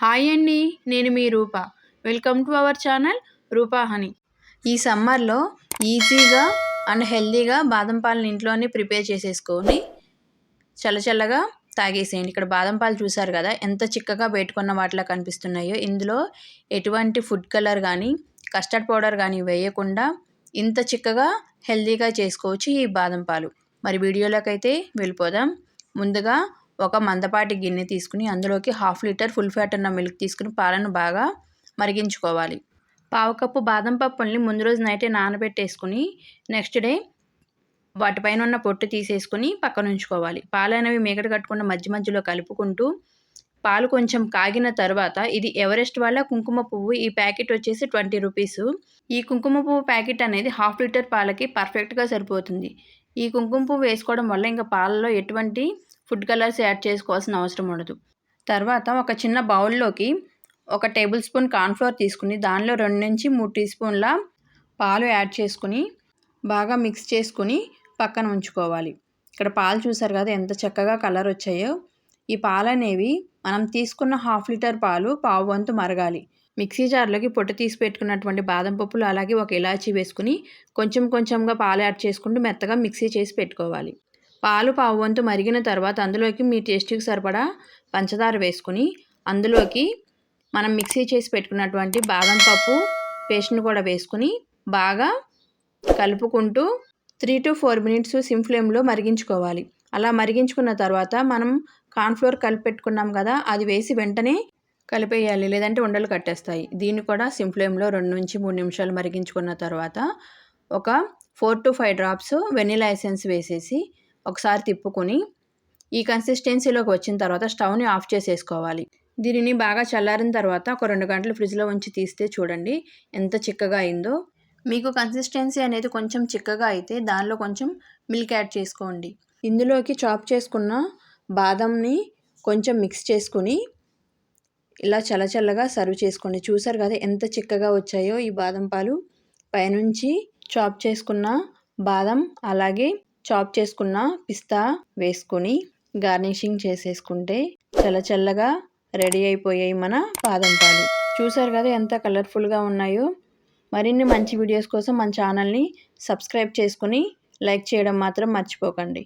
Hi అండి నేను మీ Roopa. Welcome to our channel Roopa Honey. ఈ సమ్మర్లో ఈజీగా అండ్ హెల్దీగా బాదం పాలను ఇంట్లోనే ప్రిపేర్ చేసేసుకొని చల్లచల్లగా తాగేసేయండి. ఇక్కడ బాదం పాలు చూసారు కదా ఎంత చిక్కగా పెట్టుకున్న వాటిలా కనిపిస్తున్నాయో. ఇందులో ఎటువంటి ఫుడ్ కలర్ కానీ కస్టర్డ్ పౌడర్ కానీ వేయకుండా ఇంత చిక్కగా హెల్తీగా చేసుకోవచ్చు ఈ బాదం పాలు. మరి వీడియోలోకి అయితే వెళ్ళిపోదాం. ముందుగా ఒక మందపాటి గిన్నె తీసుకుని అందులోకి హాఫ్ లీటర్ ఫుల్ ఫ్యాట్ ఉన్న మిల్క్ తీసుకుని పాలను బాగా మరిగించుకోవాలి. పావు కప్పు బాదం పప్పుల్ని ముందు రోజు నైటే నానబెట్టేసుకుని నెక్స్ట్ డే వాటిపైన ఉన్న పొట్టు తీసేసుకుని పక్కన ఉంచుకోవాలి. పాలు అనేవి మీగడ కట్టుకున్న మధ్య మధ్యలో కలుపుకుంటూ పాలు కొంచెం కాగిన తర్వాత ఇది ఎవరెస్ట్ వాళ్ళ కుంకుమ పువ్వు ఈ ప్యాకెట్ వచ్చేసి ట్వంటీ రూపీస్. ఈ కుంకుమ పువ్వు ప్యాకెట్ అనేది హాఫ్ లీటర్ పాలకి పర్ఫెక్ట్గా సరిపోతుంది. ఈ కుంకుమ పువ్వు వేసుకోవడం వల్ల ఇంకా పాలలో ఎటువంటి ఫుడ్ కలర్స్ యాడ్ చేసుకోవాల్సిన అవసరం ఉండదు. తర్వాత ఒక చిన్న బౌల్లోకి ఒక టేబుల్ స్పూన్ కార్న్ఫ్లోర్ తీసుకుని దానిలో రెండు నుంచి మూడు టీ స్పూన్ల పాలు యాడ్ చేసుకుని బాగా మిక్స్ చేసుకుని పక్కన ఉంచుకోవాలి. ఇక్కడ పాలు చూసారు కదా ఎంత చక్కగా కలర్ వచ్చాయో. ఈ పాలు అనేవి మనం తీసుకున్న హాఫ్ లీటర్ పాలు పావు వంతు మరగాలి. మిక్సీ జార్లోకి పొట్టు తీసి పెట్టుకున్నటువంటి బాదం పప్పులు అలాగే ఒక ఇలాచీ వేసుకుని కొంచెం కొంచెంగా పాలు యాడ్ చేసుకుంటూ మెత్తగా మిక్సీ చేసి పెట్టుకోవాలి. పాలు పావు వంతు మరిగిన తర్వాత అందులోకి మీ టేస్ట్కి సరిపడా పంచదార వేసుకుని అందులోకి మనం మిక్సీ చేసి పెట్టుకున్నటువంటి బాదం పప్పు పేస్ట్ని కూడా వేసుకుని బాగా కలుపుకుంటూ three to four minutes sim ఫ్లేమ్లో మరిగించుకోవాలి. అలా మరిగించుకున్న తర్వాత మనం కార్న్ఫ్లోర్ కలిపి పెట్టుకున్నాం కదా అది వేసి వెంటనే కలిపేయాలి. లేదంటే ఉండలు కట్టేస్తాయి. దీన్ని కూడా సిమ్ ఫ్లేమ్లో రెండు నుంచి మూడు నిమిషాలు మరిగించుకున్న తర్వాత ఒక four to five drops vanilla essence వేసేసి ఒకసారి తిప్పుకొని ఈ కన్సిస్టెన్సీలోకి వచ్చిన తర్వాత స్టవ్ని ఆఫ్ చేసేసుకోవాలి. దీనిని బాగా చల్లారిన తర్వాత ఒక రెండు గంటలు ఫ్రిడ్జ్లో ఉంచి తీస్తే చూడండి ఎంత చిక్కగా అయిందో. మీకు కన్సిస్టెన్సీ అనేది కొంచెం చిక్కగా అయితే దానిలో కొంచెం మిల్క్ యాడ్ చేసుకోండి. ఇందులోకి చాప్ చేసుకున్న బాదంని కొంచెం మిక్స్ చేసుకుని ఇలా చల్లచల్లగా సర్వ్ చేసుకోండి. చూసారు కదా ఎంత చిక్కగా వచ్చాయో ఈ బాదం పాలు. పైనుంచి చాప్ చేసుకున్న బాదం అలాగే చాప్ చేసుకున్న పిస్తా వేసుకొని గార్నిషింగ్ చేసేసుకుంటే చల్ల చల్లగా రెడీ అయిపోయాయి మన బాదం పాలు. చూసారు కదా ఎంత కలర్ఫుల్గా ఉన్నాయో. మరిన్ని మంచి వీడియోస్ కోసం మన ఛానల్ని సబ్స్క్రైబ్ చేసుకుని లైక్ చేయడం మాత్రం మర్చిపోకండి.